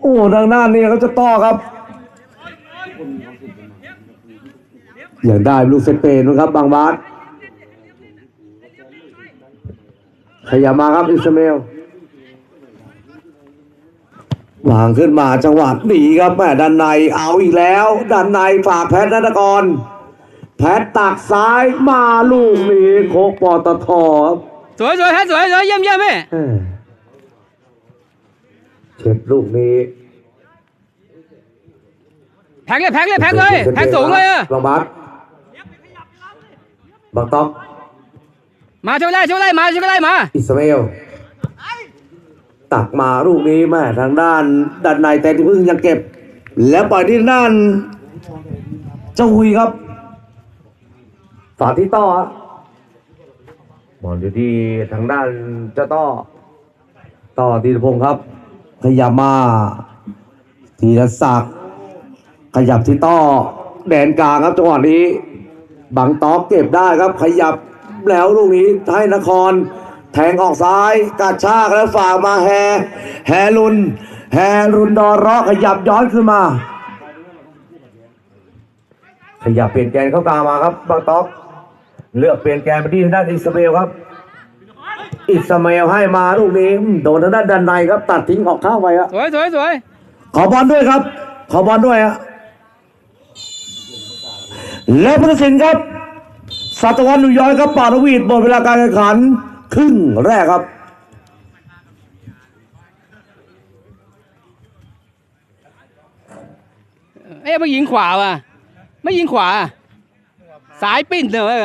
โอ้ทางด้านนี้เขาจะต่อครับ อย่างได้ลูกเซเปนนะครับ บางบาสขยับมาครับอิสมาเอลวางขึ้นมาจังหวะหนีครับแม่ด้านในเอาอีกแล้ว ด้านในฝากแพทย์นัทกร แพทย์ตักซ้ายมาลูกนี้โคกปอตทครับสวยสวยแพทสวยสวยเยี่ยมเยี่ยมพี่เอ้ย เช็ดลูกนี้แพ็กเลยแพ็กเลยแพ็กเลยแพ็กสูงเลยอะบางบาสบางต๊อกมาช่วยไล่ช่วยไล่มาช่วยไล่มา อิสมาเอลตักมาลูกนี้แม่ทางด้านด้านในแต่ที่พึ่งยังเก็บ แล้วปล่อยที่ด้าน เจ้าหุยครับฝาที่ต่อฮะบอลอยู่ที่ทางด้านเจ้าต่อต่อธีรพงศ์ครับ ขยับมาธีรศักดิ์ขยับที่ต่อแดนกลางครับจังหวะนี้ บังตอกเก็บได้ครับ ขยับแล้วลูกนี้ให้นคร แทงออกซ้ายกระชากแล้วฝ่ามาแฮ แฮรุน แฮรุนดอรอขยับย้อนขึ้นมา ขยับเปลี่ยนแกนเข้ากลางมาครับบังตอกเลือกเปลี่ยนแกนไปที่ด้านอิสมาเอลครับ อิสมาเอลให้มาลูกนี้อืมโดนทางด้านด้านในครับ ตัดทิ้งออกข้างไปครับสวยสวยสวยขอบอลด้วยครับ ขอบอลด้วยฮะและผู้ตัดสินครับสัตวันหนุย้อยครับปาทวีตหมดเวลาการแข่งขัน ครึ่งแรกครับเอ้ยไม่ยิงขวาว่ะ ไม่ยิงขวา สายปิ้นเลยเว้ย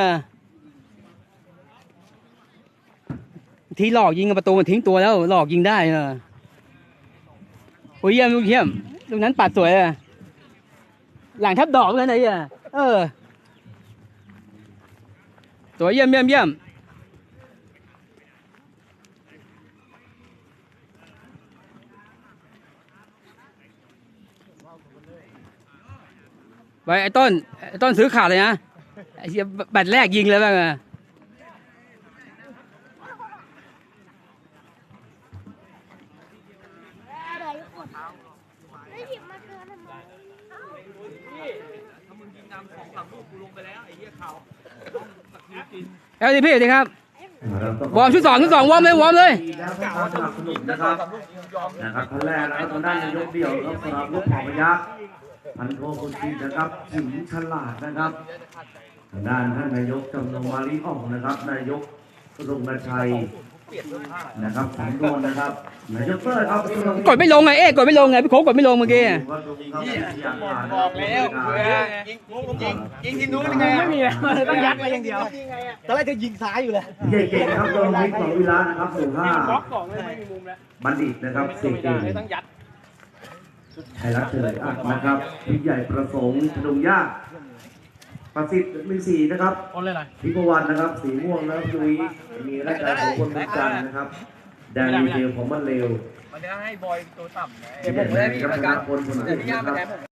ทีหลอกยิงกับประตูมันทิ้งตัวแล้ว หลอกยิงได้เนอะโอ้ยเยี่ยมลูกเยี่ยมลูกนั้นปัดสวยอะหลังทับดอกเลยนะไอ้เหี้ยเออสวยเยี่ยมเยี่ยมเยี่ยมไปไอ้ต้นไอ้ต้นซื้อขาดเลยนะไอ้แบตแรกยิงเลยบ้างอะ ไม่หยิบมาเกินทำไมเอาดิพี่ดีครับวอร์มชุดสองชุดสองวอร์มเลยวอร์มเลยนะครับสนับสนุนนะครับนะครับท่านแรกนะครับทางด้านนายกเดี่ยวครับสำหรับลูกหมอพยักษ์พันโทคนจีนนะครับหญิงฉลาดนะครับทางด้านท่านนายกจำนงมาลีอ่องนะครับ นายกรงนชัย นะครับสำนวนนะครับนายกเตอร์ครับกดไม่ลงไงเอ๊ะกดไม่ลงไงพี่โค้กกดไม่ลงเมื่อกี้บอกแล้วยิงยิงยิงทีนู้นยังไงไม่มีเลยต้องยัดไปอย่างเดียวตอนแรกจะยิงซ้ายอยู่เลยเย่เก่งนะครับโดนวิทย์ของวิลานะครับสู่ห้าบล็อกสองเลยไม่มีมุมแล้วบัณฑิตนะครับเสกเก่งต้องยัดไทยรัฐเฉลยอัดนะครับพี่ใหญ่ประสงค์ธนงยาก ประสิทธิ์มีสีนะครับคนเลยหน่อยพิพวันนะครับ สีม่วงนะครับยุ้ยมีรายการของคนทุกจันทร์นะครับแดนดีเทลของมันเร็วมันจะให้บอยตัวต่ำไงเดี๋ยวผมได้มีรายการคนคนเดี๋ยวอื่นพี่ย่านะมาครับแทนผม